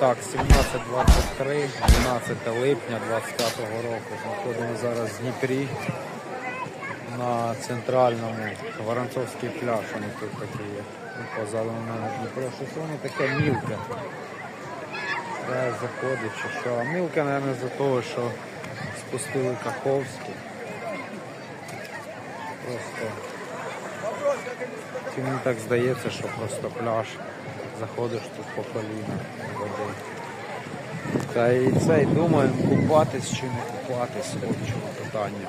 Так, 17.23, 12 липня 25 року. Знаходимо зараз в Дніпрі на центральному Воронцовський пляж. Вони тут такі є. Ну, мене Дніпро. Щось воно таке мілке. Треба заходить чи що. Мілке, мабуть, за того, що спустили Каховський. Просто мені так здається, що просто пляж. Заходиш тут по коліна води. Та і це, і думаємо, купатись чи не купатись, от чому питання.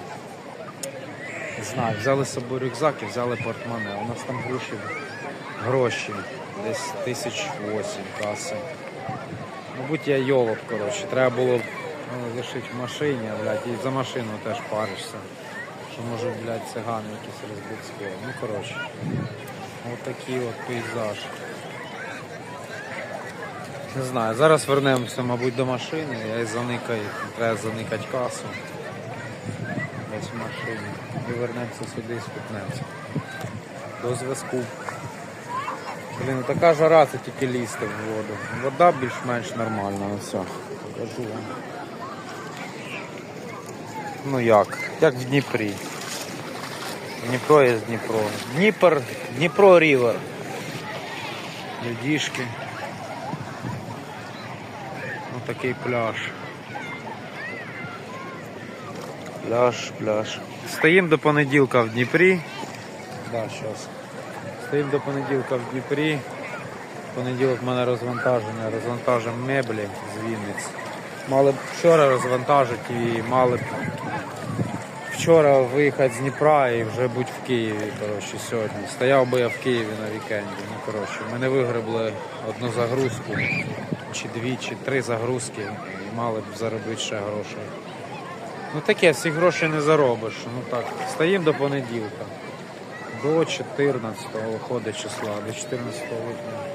Не знаю, взяли з собою рюкзак і взяли портмоне. У нас там гроші, гроші десь тисяч восім каси. Мабуть, я йолоп, коротше. Треба було ну, лишити в машині, блядь, і за машину теж паришся. Що може, блядь, цигани якісь скло. Ну, коротше. Ось такий от пейзаж. Не знаю, зараз вернемося, мабуть, до машини. Я і заникаю, треба заникати касу. Десь в машині. І вернемося сюди і спитнемося. До зв'язку. Блін, ну така жара, це тільки лізти в воду. Вода більш-менш нормальна, все. Покажу вам. Ну як? Як в Дніпрі. Дніпро є Дніпро. Дніпр, Дніпро Рівер. Людішки. Ось пляж. Пляж, пляж. Стоїмо до понеділка в Дніпрі. Да, щас. Стоїмо до понеділка в Дніпрі. В понеділок в мене розвантаження, розвантажимо меблі з Вінниць. Мали б вчора розвантажити і мали б вчора виїхати з Дніпра і вже бути в Києві коротше, сьогодні. Стояв би я в Києві на вікенді. Ну, коротше, ми не вигребли одну загрузку, чи дві, чи три загрузки, і мали б заробити ще грошей. Ну таке, всі гроші не заробиш. Ну так, стоїмо до понеділка. До 14 виходить числа, до 14 липня.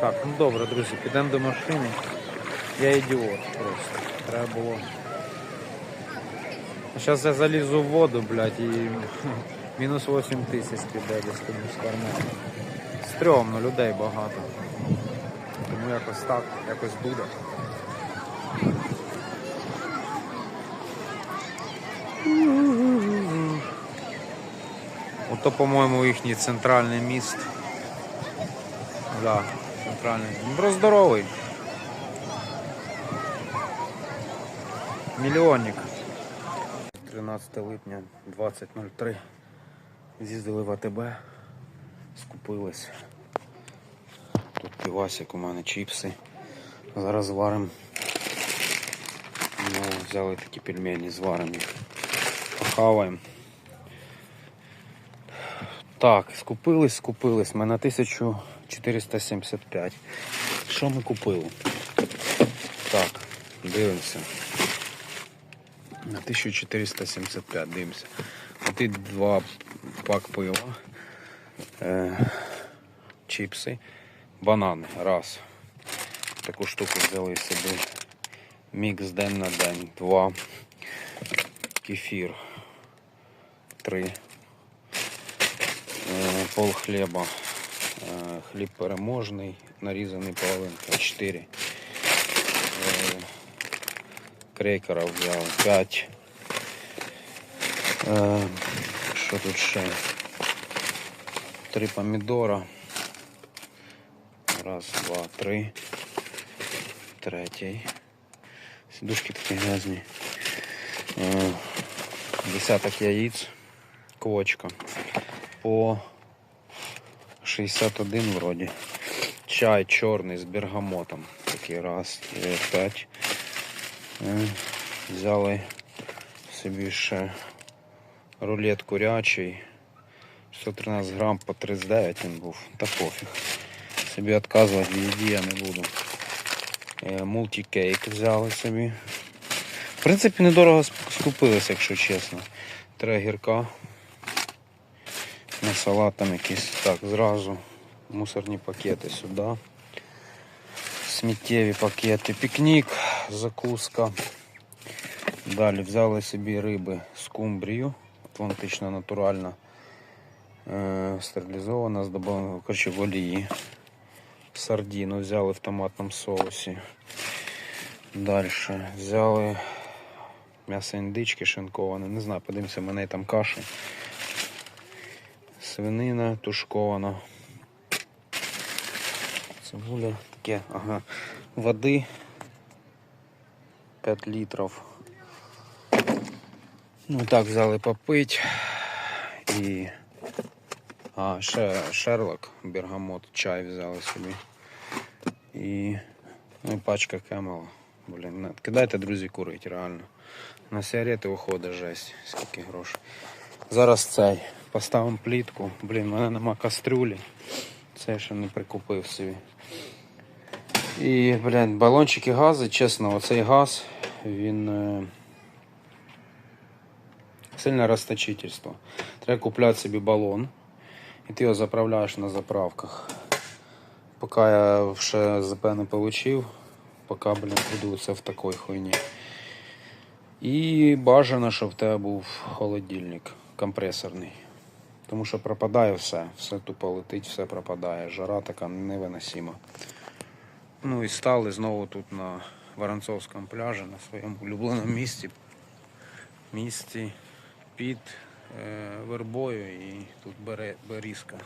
Так, ну добре, друзі, підемо до машини. Я ідіот просто. Треба було. Зараз я залізу в воду, блядь, і мінус 8 тисяч піде десь комусь в карман. Стрьомно, людей багато. Тому якось так, якось буде. Ото, по-моєму, їхній центральний міст. Да, центральний. Дніпро здоровий. Мільйонник. 13 липня 20.03. З'їздили в АТБ, скупились. Тут півасик, у мене чіпси. Зараз зваримо. Ну, взяли такі пельмені, зваримо їх. Похаваємо. Так, скупились, скупились. Ми на 1475. Що ми купили? Так, дивимося. На 1475 дивимося. Оті два пак пива, е, чіпси, банани. Раз. Таку штуку взяли собі. Мікс день на день. Два. Кефір. Три. Е, пол хліба. Е, хліб переможний, нарізаний половинка. Чотири. Е, крекера взяв 5. Е, що тут ще? Три помідора. Раз, два, три. Третій. Сідушки такі грязні. Е, десяток яїць. Квочка. По 61 вроді. Чай чорний з бергамотом. Такий раз, три, п'ять. Е, Взяли собі ще рулет курячий. 113 грам по 39 він був. Та пофіг. Собі відказувати в їді я не буду. Е, Мультикейк взяли собі. В принципі, недорого ск- скупились, якщо чесно. Три гірка. На салат там якийсь. Так, зразу мусорні пакети сюди. Сміттєві пакети. Пікнік, закуска. Далі взяли собі риби скумбрію. Атлантична натуральна. Е, стерилізована з добавленням коротше, в олії. Сардіну взяли в томатному соусі. Далі взяли м'ясо індички шинковане. Не знаю, подивимося, мене там каші. Свинина тушкована. Цибуля таке, ага. Води 5 літрів. Ну так взяли попить. І. А, ще Шерлок, бергамот, чай взяли собі. І. Ну пачка кемела. Блін, кидайте, друзі, курить, реально. На сигарети уходить жесть, скільки грошей. Зараз цей. Поставимо плітку. Блін, в мене нема кастрюлі. Це я ще не прикупив собі. І, блядь, балончики газу, чесно, оцей газ, він е, сильне розточительство. Треба купляти собі балон, і ти його заправляєш на заправках. Поки я ще ЗП не отримав, поки, блін, буду це в такій хуйні. І бажано, щоб в тебе був холодильник компресорний. Тому що пропадає все, все тупо летить, все пропадає. Жара така невиносима. Ну і стали знову тут на Воронцовському пляжі, на своєму улюбленому місці. Місці під вербою і тут бере, берізка.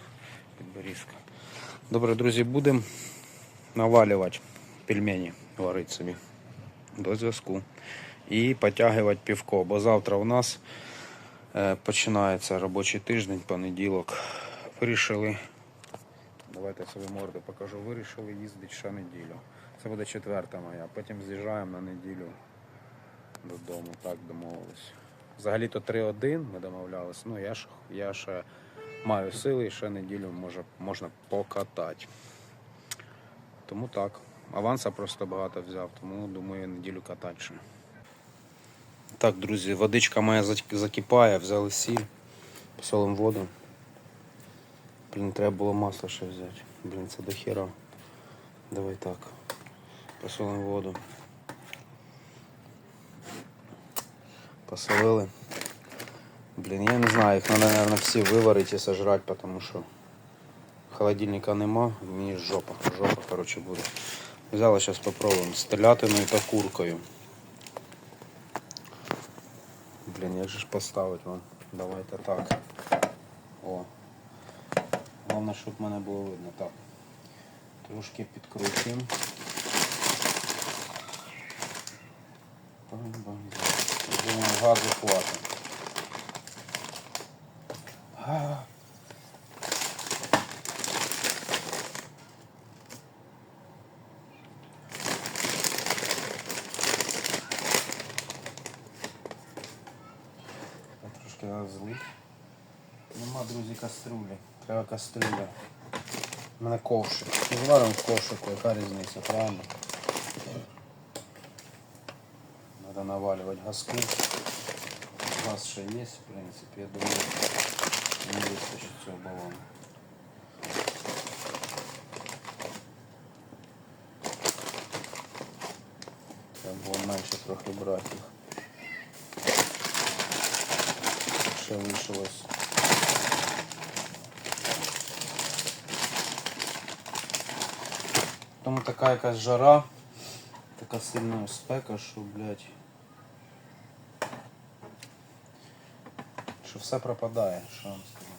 Під берізка. Добре, друзі, будемо навалювати пельмені, варити собі. До зв'язку. І потягувати півко, бо завтра у нас е, починається робочий тиждень, понеділок. Вирішили Давайте собі морди покажу. Вирішили їздити ще неділю. Це буде четверта моя. Потім з'їжджаємо на неділю додому. Так домовились. Взагалі-то 3-1 ми домовлялися. Ну я ж я ще маю сили і ще неділю може, можна покатати. Тому так. Аванса просто багато взяв, тому думаю неділю катати ще. Так, друзі, водичка моя зак- закипає, взяли сіль, посолимо воду. Блін, треба було масло ще взяти. Блін, це до хера. Давай так. Посолимо воду. Посолили. Блін, я не знаю, їх треба, мабуть, всі виварити і сожрати, тому що холодильника нема, мені жопа. Жопа, коротше, буде. Взяла, зараз попробуємо. З телятиною та куркою. Блін, як же ж поставити вам? Давайте так. О. Головне, щоб мене було видно. Так. Трошки. Бам-бам. Думаю, газу хватить. Трошки розлив. Нема, друзі, каструлі. Треба кастрюля. У мене ковшик. Зваримо ковшику, яка різниця, правильно? Треба навалювати газки. Газ ще є, в принципі, я думаю, не вистачить цього балону. Треба було менше трохи брати їх. Ще лишилось. Тому така якась жара, така сильна спека, що, блядь, все пропадає, що вам скажу.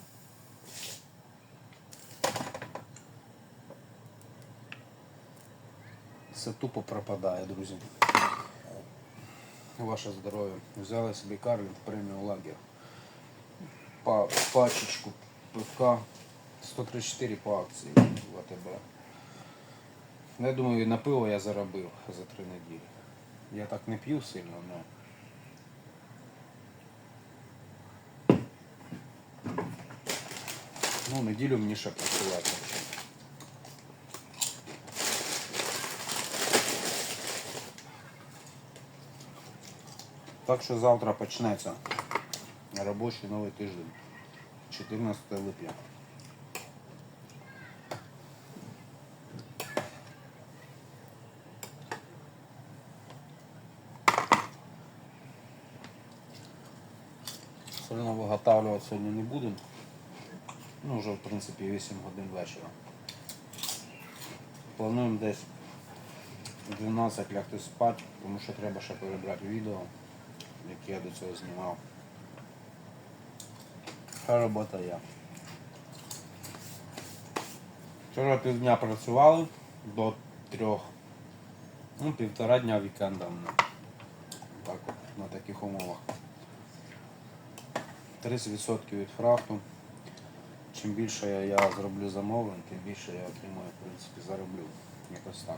Все тупо пропадає, друзі. Ваше здоров'я. Взяли собі Карлін преміум лагер. Па пачечку пивка 134 по акції в АТБ. Ну, я думаю, на пиво я заробив за три неділі. Я так не п'ю сильно, але. Ну, неділю мені ще працювати. Так що завтра почнеться робочий новий тиждень. 14 липня. Сильно виготавлювати сьогодні не будемо. Ну, вже в принципі 8 годин вечора. Плануємо десь 12 лягти спати, тому що треба ще перебрати відео, яке я до цього знімав. Та робота є. Вчора півдня працювали до трьох. Ну, півтора дня вікенда. Так от, на таких умовах. 30% від фрахту. Чим більше я, зроблю замовлень, тим більше я отримаю, в принципі, зароблю. Якось так.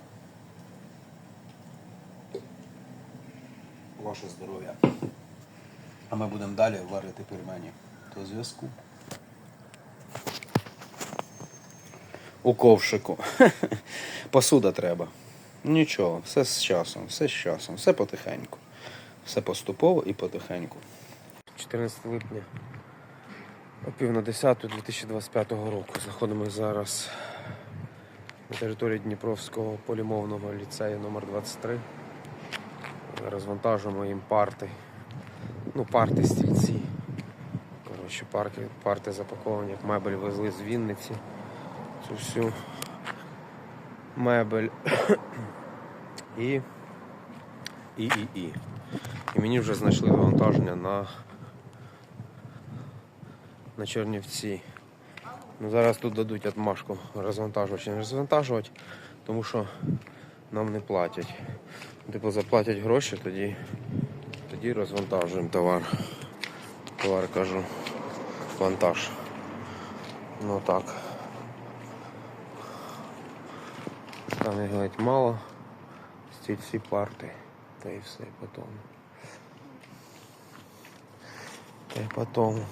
Ваше здоров'я. А ми будемо далі варити пельмені. До зв'язку. У ковшику. Посуда треба. Нічого, все з часом, все з часом, все потихеньку. Все поступово і потихеньку. 14 липня о пів на 10 2025 року. Знаходимося зараз на території Дніпровського полімовного ліцею номер 23 Розвантажуємо їм парти. Ну, парти стільці. Коротше, парки, парти запаковані, як мебель везли з Вінниці. Цю всю мебель. І, і, і, і. І мені вже знайшли навантаження на, на Чернівці. Ну, зараз тут дадуть отмашку розвантажувати чи не розвантажувати, тому що нам не платять. Типу заплатять гроші, тоді, тоді розвантажуємо товар. Товар кажу, вантаж. Ну так. Там їх геть мало. Стільці парти. Та і все потім. Та й потім.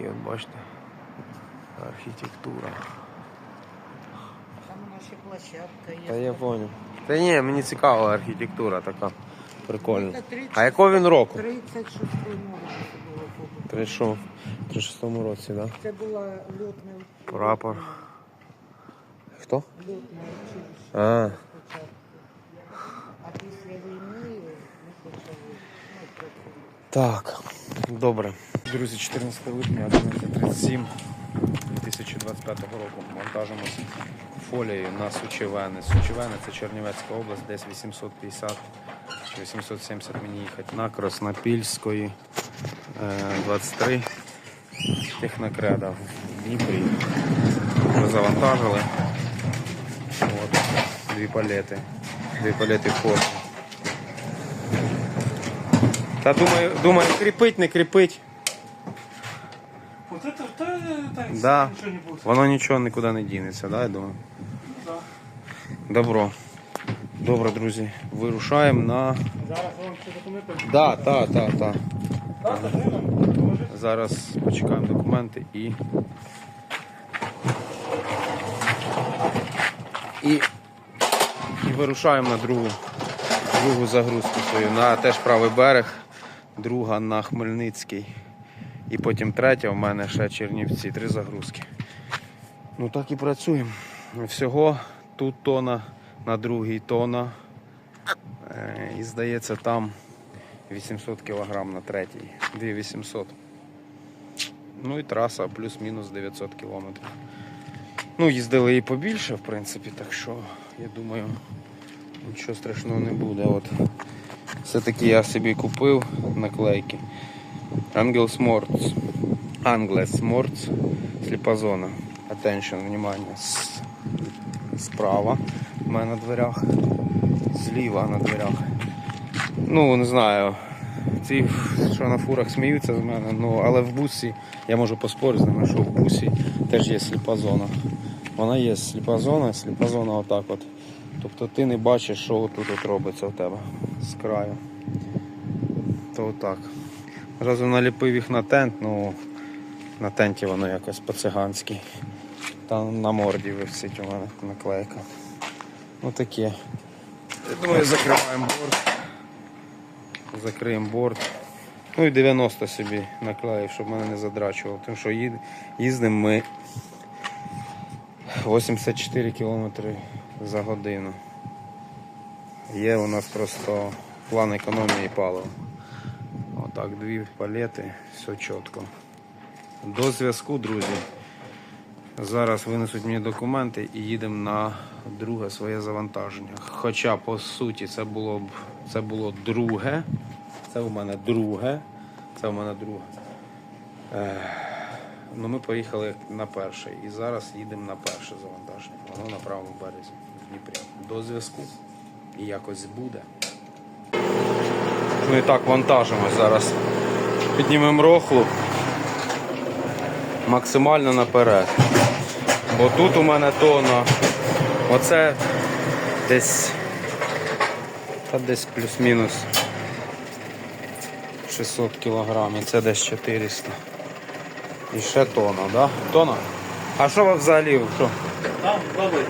Такі от бачите. Архітектура. Там у нас ще площадка є. Та я понял. Та ні, мені цікава архітектура така. Прикольна. Це 30 А якого він року? 36 номер це було побудовано. Три що? В 36-му році, так? Да? Це була льотна Прапор. Хто? льотна училище А, спочатку. А після війни ми почали ну, працювати. так. Добре. Друзі, 14 липня 11.37 2025 року монтажимось фолією на Сучевени. Сучевени це Чернівецька область, десь 850 чи 870 мені їхати на Краснопільської е, 23 технокреда в Дніпрі. Ми завантажили. От, дві палети. Дві палети форми. Та думаю, думаю, кріпить, не кріпить. Вот это, да, ничего не. Воно нічого нікуди не дінеться, да, я думаю. Да. Добро. Добре, друзі. Вирушаємо на. Зараз вам всі документи. Да, та, та, та. Да, ну. Зараз почекаємо документи і. І, і вирушаємо на другу, другу загрузку свою. На теж правий берег, друга на Хмельницький. І потім третя в мене ще Чернівці, три загрузки. Ну так і працюємо. Всього тут тона, на другій тона. Е, І здається там 800 кг на третій. 2800. Ну і траса плюс-мінус 900 км. Ну, їздили і побільше, в принципі, так що я думаю, нічого страшного не буде. От. Все-таки я собі купив наклейки. Angels Morts. Angles Morts. Сліпозона. Attention, внимание. Справа у мене на дверях. Зліва на дверях. Ну, не знаю. Ці, що на фурах сміються з мене, ну, але в бусі, я можу поспорити з ними, що в бусі теж є сліпа зона. Вона є сліпа зона, сліпа зона отак от. Тобто ти не бачиш, що тут от робиться в тебе з краю. То отак. Разом наліпив їх на тент, ну на тенті воно якось по-циганськи. Там на морді висить у мене наклейка. Ну таке. Я думаю, закриваємо борт. Закриємо борт. Ну і 90 собі наклеїв, щоб мене не задрачувало. Тому що їд- їздимо ми 84 км за годину. Є у нас просто план економії палива. Отак, дві палети, все чітко. До зв'язку, друзі. Зараз винесуть мені документи і їдемо на друге своє завантаження. Хоча, по суті, це було б це було друге. Це у мене друге. Це у мене друге. Ех, ну ми поїхали на перше. І зараз їдемо на перше завантаження. Воно на правому березі в Дніпрі. До зв'язку. І якось буде. Ну і так, вантажимось зараз. Піднімемо рохлу максимально наперед. Бо тут у мене тона. Оце десь. Та десь плюс-мінус 600 кілограмів, це десь 400. І ще тона, да? Тона? А що ви взагалі? Що? Там лови.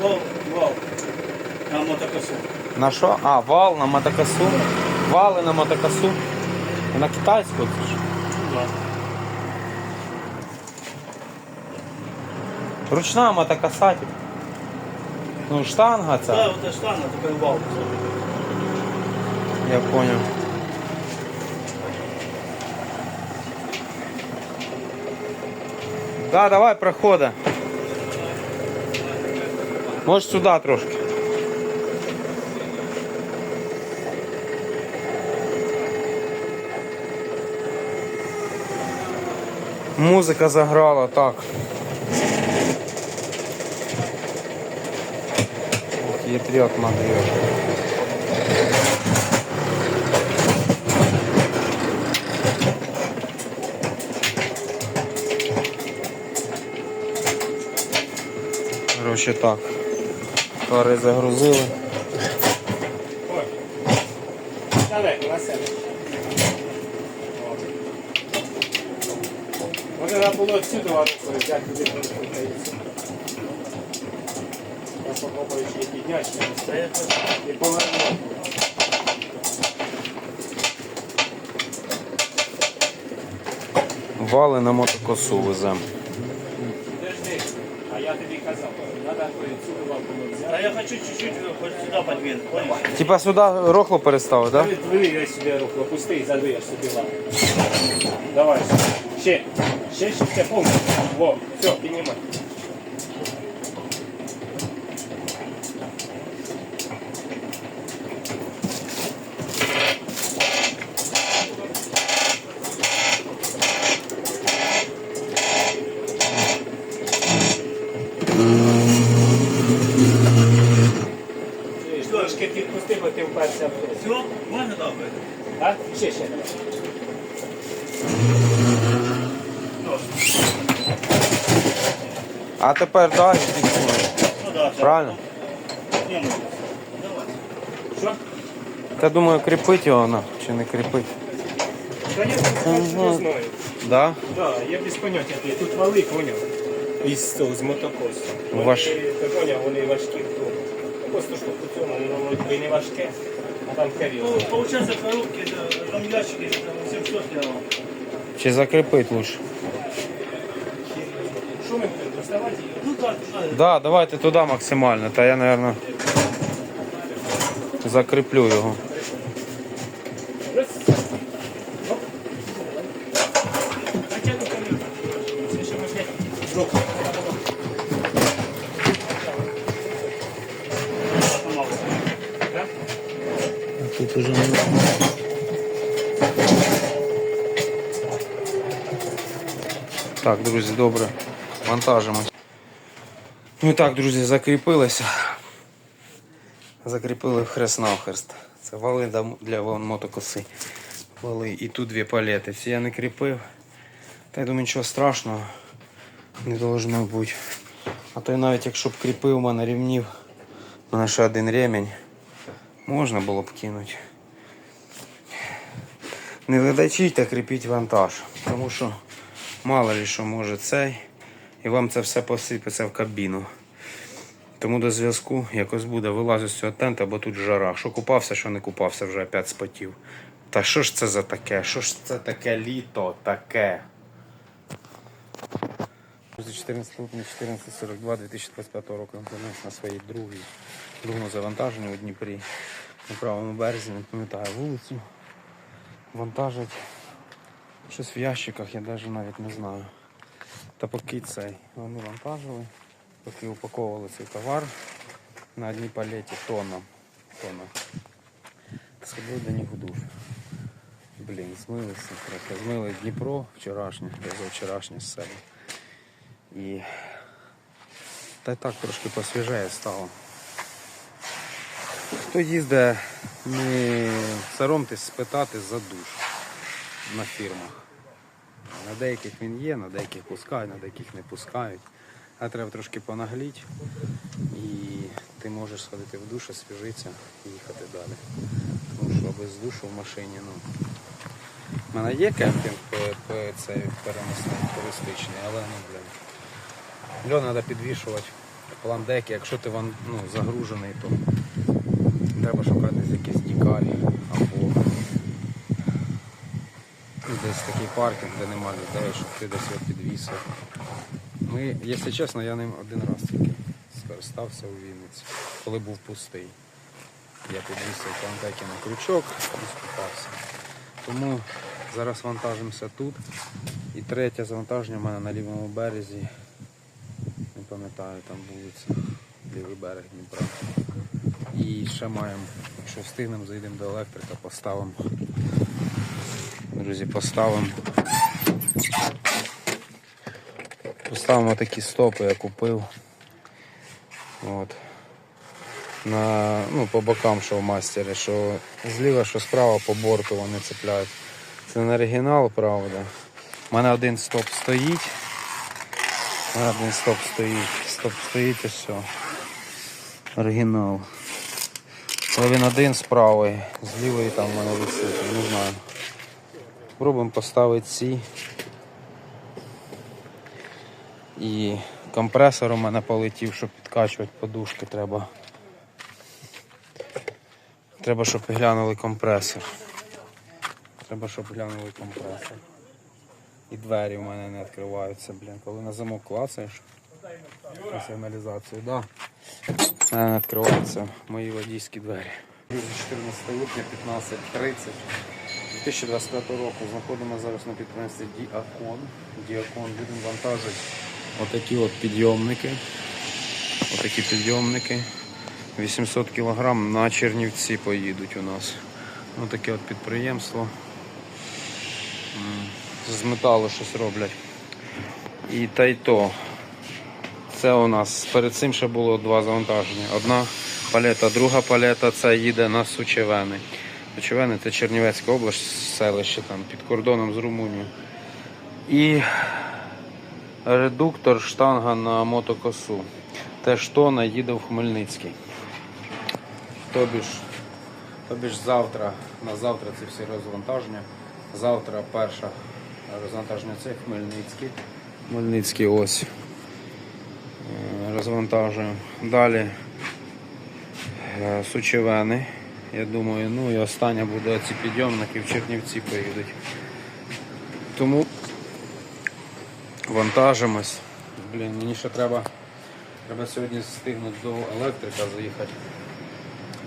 Лов, лов. На мотокосу. На що? А, вал на мотокосу. Вали на мотокосу. На китайську це ж. Да. Ручна мотокоса. типу. Ну, штанга Да, ця. вот это штанга, такой вал. Я понял. Да, давай, проходи. Може сюди трошки. Музика заграла, так. Ятрет мадрет. Короче так. Кари загрузили. Далеко, на себе. Треба було. Я попробую ще підняти. І повернути. Вали на мотокосу веземо. Подожди, а я тобі казав, треба отсюди вакуум взяти. Да я хочу чуть-чуть хоть сюда подвинуть, понял? Типа сюди рохло переставив, так? Да? Двери я себе руку, опусти і задуєш собі лапу. Давай. Ще. Ще, ще, ще, повністю. Во, все, піднімай. Трошки підпусти, бо ти вперся в гру. Все, можно добавить? А? Ще, ще. А тепер далі фіксуємо. Ну да. Правильно? Не, ну, Що? Та думаю, кріпить його на, чи не кріпить. Конечно, не знаю. Да? Да, я без поняття. Я тут вали, поняв. Із цього, з мотокосу. Ваш- Вони, Ти поняв, вони важкі в. Просто що по цьому, воно вроде не важке, а там ну, керівно. получается коробки, да, там ящики, там 700 сделал. Чи закріпить лучше? Що ми будемо доставати її? Ну так, надо. Да, давайте туди максимально, та я, мабуть, закріплю його. Тут уже Так, друзі, добре. Вантажимо. Ну і так, друзі, закріпилися. Закріпили в хрест навхрест. Це вали для мотокоси. Вали. І тут дві палети. Всі я не кріпив. Та я думаю, нічого страшного не должно бути. А то й навіть якщо б кріпив у мене рівнів, у мене ще один ремінь. Можна було б кинути. Не ледачіть та кріпіть вантаж. Тому що мало ли що може цей. І вам це все посипеться в кабіну. Тому до зв'язку якось буде вилазю з цього тента, бо тут жара. Що купався, що не купався, вже опять спотів. Та що ж це за таке? Що ж це таке літо таке? 14 липня 14.42 2025 року на своїй другій, другому завантаженні у Дніпрі. На правому березі, не пам'ятаю вулицю. Вантажать щось в ящиках, я навіть навіть не знаю. Та поки цей вони вантажили, поки упаковували цей товар на одній палеті тонна. тонна. Сходили до них душ. Блін, змилися трохи. Змили Дніпро вчорашнє, позавчорашнє з себе. І та й так трошки посвіжає стало. Хто їздить, не соромтесь спитати за душ на фірмах. На деяких він є, на деяких пускають, на деяких не пускають. А треба трошки понагліть і ти можеш сходити в душ, освіжитися і їхати далі. Тому що без душу в машині, ну. У мене є кемпінг цей переносний туристичний, але ну блін. Льон треба підвішувати. План деки, якщо ти ну, загружений, то треба шукати якісь дікалі або такий паркінг, де немає людей, щоб ти десь його підвісив. Ми, якщо чесно, я ним один раз тільки скористався у Вінниці, коли був пустий. Я підвісив плантеки на крючок і скупався. Тому зараз вантажимося тут. І третє завантаження в мене на лівому березі. Не пам'ятаю, там вулиця, лівий берег Дніпра. І ще маємо, якщо встигнемо, зайдемо до електрика, поставимо. Друзі, поставимо. Поставимо такі стопи, я купив. От. На, ну, по бокам шоу-мастері, що зліва, що справа по борту вони цепляють. Це не оригінал, правда. У мене один стоп стоїть. У мене один стоп стоїть. Стоп стоїть і все. Оригінал. Але він один з правої, з лівої там в мене висить, не знаю. Пробуємо поставити ці. І компресор у мене полетів, щоб підкачувати подушки треба. Треба, щоб глянули компресор. Треба, щоб глянули компресор. І двері в мене не відкриваються, блін. Коли на замок клацаєш на сигналізацію, да. в мене не відкриваються мої водійські двері. 14 липня 15.30 2025 року знаходимося зараз на підприємстві Діакон. Діакон будемо вантажити отакі от підйомники. Отакі підйомники. 800 кг на Чернівці поїдуть у нас. Ось таке от підприємство. З металу щось роблять. І та й то. Це у нас перед цим ще було два завантаження. Одна палета, друга палета це їде на Сучевени. Сучевени це Чернівецька область, селище там під кордоном з Румунією. І редуктор штанга на мотокосу. Теж тона їде в Хмельницький. Тобі ж, тобі ж завтра, на завтра ці всі розвантаження. Завтра перша розвантаження це Хмельницький. Хмельницький ось. Е, Розвантажуємо. Далі е, Сучевени. Я думаю, ну і остання буде ці підйомники в Чернівці поїдуть. Тому вантажимось. Блін, мені ще треба, треба сьогодні встигнути до електрика заїхати,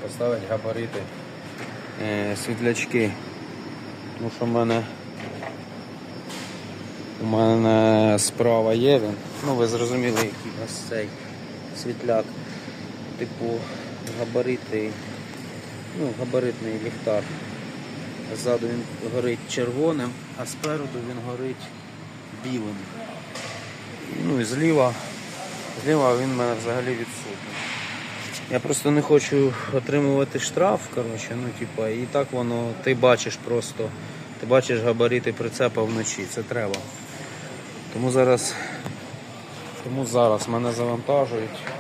поставити габарити, е, світлячки. Тому що в мене у мене справа є він. Ну ви зрозуміли, який у нас цей світляк. Типу габарити, ну, габаритний ліхтар. Ззаду він горить червоним, а спереду він горить білим. Ну і зліва, зліва він в мене взагалі відсутній. Я просто не хочу отримувати штраф, коротше, ну типа, і так воно, ти бачиш просто, ти бачиш габарити прицепа вночі, це треба. Тому зараз, тому зараз мене завантажують.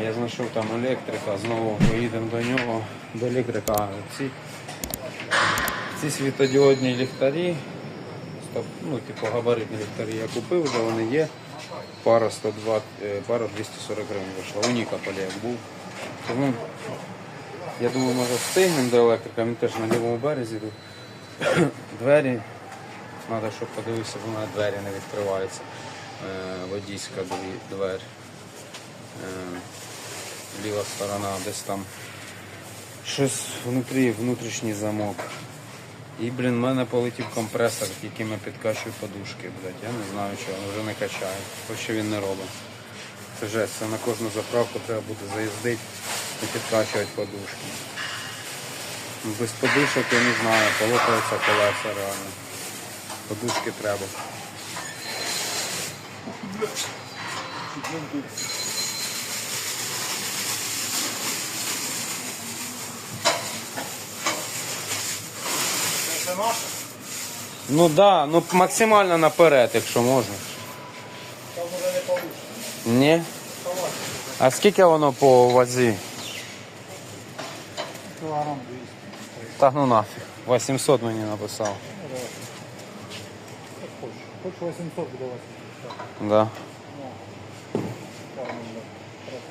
Я знайшов там електрика, знову поїдемо до нього, до електрика. Ці, ці світодіодні ліхтарі, ну, типу габаритні ліхтарі я купив, вже вони є. Пара 102, е, пара 240 гривень вийшла. У Ніка Полєк був. Тому я думаю, може встигнемо до електрика, він теж на лівому березі тут. Двері. Треба, щоб подивився, бо мене двері не відкриваються. Е, водійська двері. Ліва сторона десь там щось внутрі, внутрішній замок. І, блін, в мене полетів компресор, яким я підкачую подушки, блядь. Я не знаю, чого, вже не качає. Хоч що він не робить. Це жесть, це на кожну заправку треба буде заїздити і підкачувати подушки. Без подушок я не знаю, полопаються колеса реально. Подушки треба. Наше? Ну да, ну максимально наперед, якщо можна. Там уже не получится. Ні? А скільки воно по вазі? Килограмм 200. Та ну нафіг. 800 мені написав. Хочешь. Хочешь 800 буде 800. Да. Правильно, да. Раз,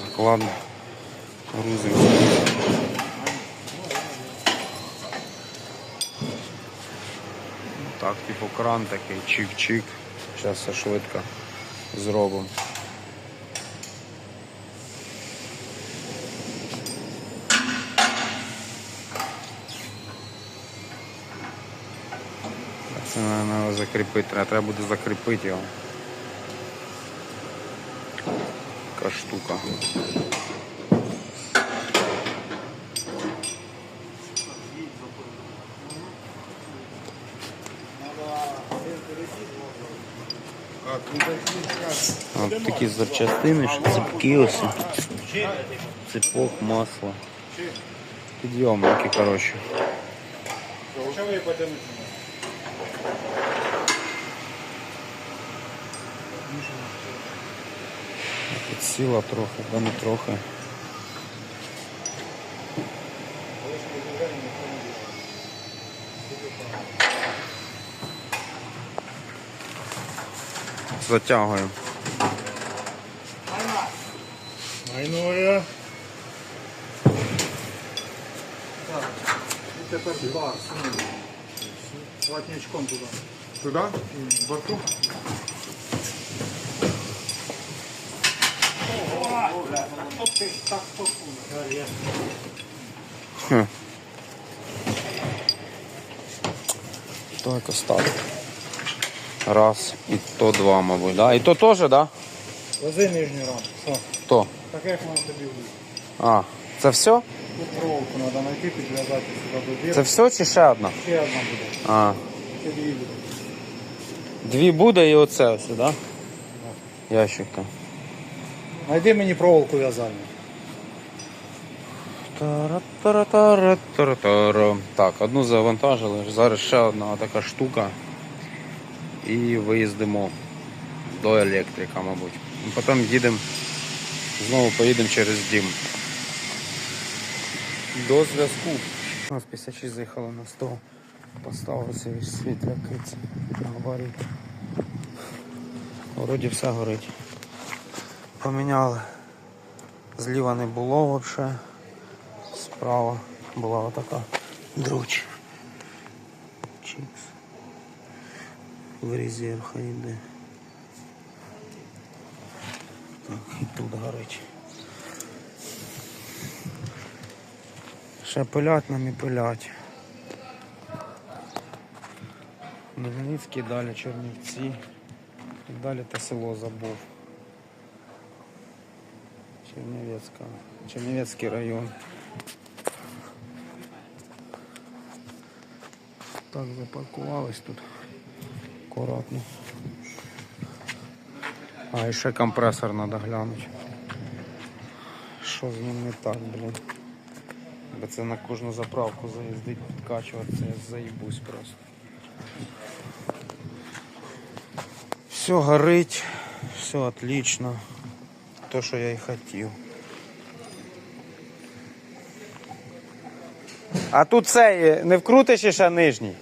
Так, ладно. Грузимося. Так, типу кран такий, чик-чик. Зараз все швидко зробимо. Це треба закріпити, треба буде закріпити його. Така штука. От такі запчастини, цепки ось. Цепок, масло. Підйомники, коротше. Потягнути? Підсіла трохи, да не трохи. Затягуємо. Майнує. Так. І тепер бар. Ватнячком туди. Туди? В борту. Так, так, То якось так. Раз. І то два, мабуть. Да? І то теж, так? Да? Вози нижню рамку. То. Так як воно тобі буде? А, це все? Тут проволоку треба знайти, підв'язати сюди до дірки. Це все чи ще одна? Ще одна буде. А. Ще дві буде. Дві буде і оце ось, так? Да? Ящик там. Найди мені проволоку в'язальну. Так, одну завантажили, зараз ще одна така штука. І виїздимо до електрика, мабуть. Потім їдемо, знову поїдемо через дім. До зв'язку. У нас 56 заїхали на 100. Поставили свій світляки, це говорить. Вроді все горить. Поміняли. Зліва не було взагалі. Справа була отака друч. Чікс. В резерв хай йде. Так, і тут горить. Ще пилять нам і пилять. Хмельницький, далі Чернівці. І далі те село забув. Чернівецька. Чернівецький район. Так, запаркувались тут. Акуратно. А, і ще компресор треба глянути. Що з ним не так, блін. Бо це на кожну заправку заїздить, підкачуватися, я заїбусь просто. Все горить, все отлично. То, що я і хотів. А тут цей не вкрутиш ще нижній.